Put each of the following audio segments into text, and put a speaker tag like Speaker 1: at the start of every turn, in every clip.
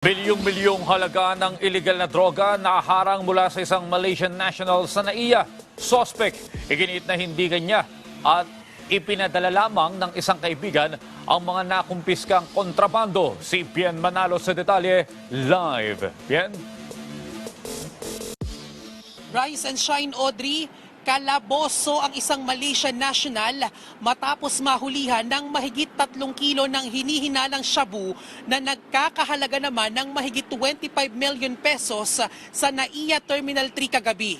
Speaker 1: Bilyong-bilyong halaga ng illegal na droga na harang mula sa isang Malaysian national sa NAIA. Suspect, iginiit na hindi kanya at ipinadala lamang ng isang kaibigan ang mga nakumpiskang kontrabando. Si Bien Manalo sa detalye live. Bien?
Speaker 2: Rise and shine, Audrey. Kalaboso ang isang Malaysian national matapos mahulihan ng mahigit tatlong kilo ng hinihinalang shabu na nagkakahalaga naman ng mahigit 25 million pesos sa NAIA Terminal 3 kagabi.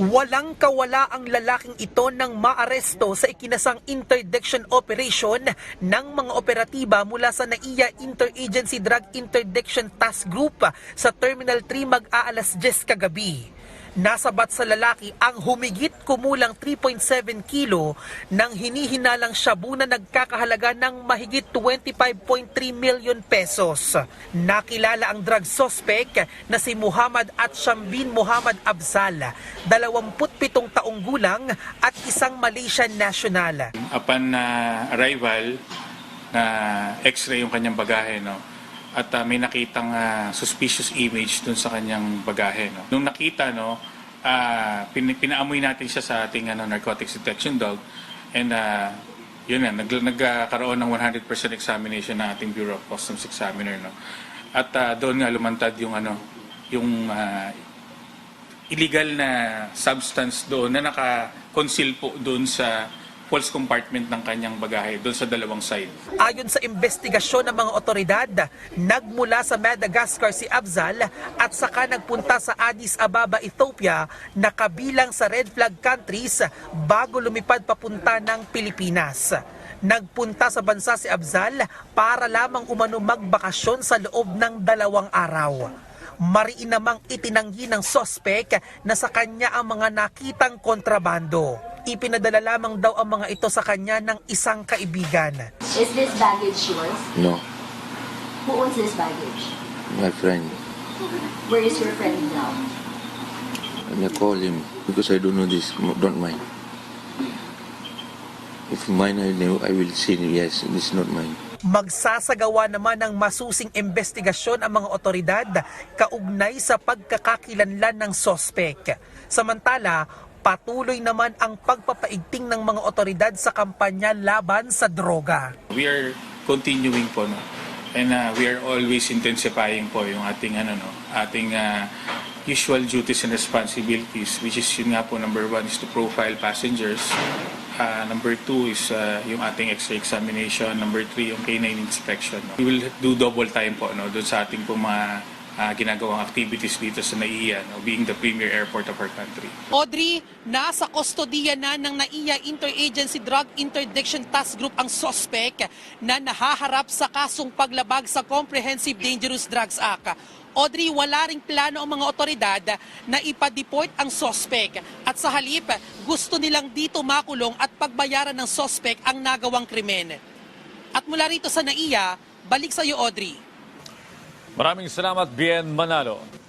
Speaker 2: Walang kawala ang lalaking ito nang maaresto sa ikinasang interdiction operation ng mga operatiba mula sa NAIA Interagency Drug Interdiction Task Group sa Terminal 3 mag-aalas 10 kagabi. Nasabat sa lalaki ang humigit kumulang 3.7 kilo ng hinihinalang shabu na nagkakahalaga ng mahigit 25.3 million pesos. Nakilala ang drug suspect na si Muhammad at Shambin Muhammad Absal, 27 taong gulang at isang Malaysian national.
Speaker 3: upon uh, arrival na x-ray yung kanyang bagahe no at uh, may nakitang uh, suspicious image dun sa kanyang bagahe no? Nung nakita no uh, pin- pinaamoy natin siya sa ating ano narcotics detection dog. And uh, yun na nag nagkaroon ng 100% examination ng ating Bureau of Customs Examiner no? At uh, doon nga lumantad yung ano yung uh, illegal na substance doon na naka-conceal po doon sa false compartment ng kanyang bagahe doon sa dalawang side.
Speaker 2: Ayon sa investigasyon ng mga otoridad, nagmula sa Madagascar si Abzal at saka nagpunta sa Addis Ababa, Ethiopia na kabilang sa red flag countries bago lumipad papunta ng Pilipinas. Nagpunta sa bansa si Abzal para lamang umano magbakasyon sa loob ng dalawang araw. Mariin namang itinanggi ng sospek na sa kanya ang mga nakitang kontrabando. Ipinadala lamang daw ang mga ito sa kanya ng isang kaibigan.
Speaker 4: Is this baggage yours?
Speaker 5: No,
Speaker 4: Who owns this baggage?
Speaker 5: my friend.
Speaker 4: Where is your friend now?
Speaker 5: I call him because I don't know this. Don't mind. If mine, I know, I will say yes. This is not mine.
Speaker 2: Magsasagawa naman ng masusing investigasyon ang mga otoridad kaugnay sa pagkakakilanlan ng sospek. Samantala, patuloy naman ang pagpapaigting ng mga otoridad sa kampanya laban sa droga.
Speaker 3: We are continuing po no. And uh, we are always intensifying po yung ating ano no, ating uh, usual duties and responsibilities which is yun nga po number one is to profile passengers. Uh, number two is uh, yung ating x-ray examination. Number three, yung canine inspection. No? We will do double time po no, doon sa ating po mga uh, ginagawang activities dito sa NAIA, no, being the premier airport of our country.
Speaker 2: Audrey, nasa kustodiya na ng NAIA Interagency Drug Interdiction Task Group ang sospek na nahaharap sa kasong paglabag sa Comprehensive Dangerous Drugs Act. Audrey, wala ring plano ang mga otoridad na ipa-deport ang sospek at sa halip gusto nilang dito makulong at pagbayaran ng sospek ang nagawang krimen. At mula rito sa NAIA, balik sa iyo Audrey.
Speaker 1: Maraming salamat, Bien Manalo.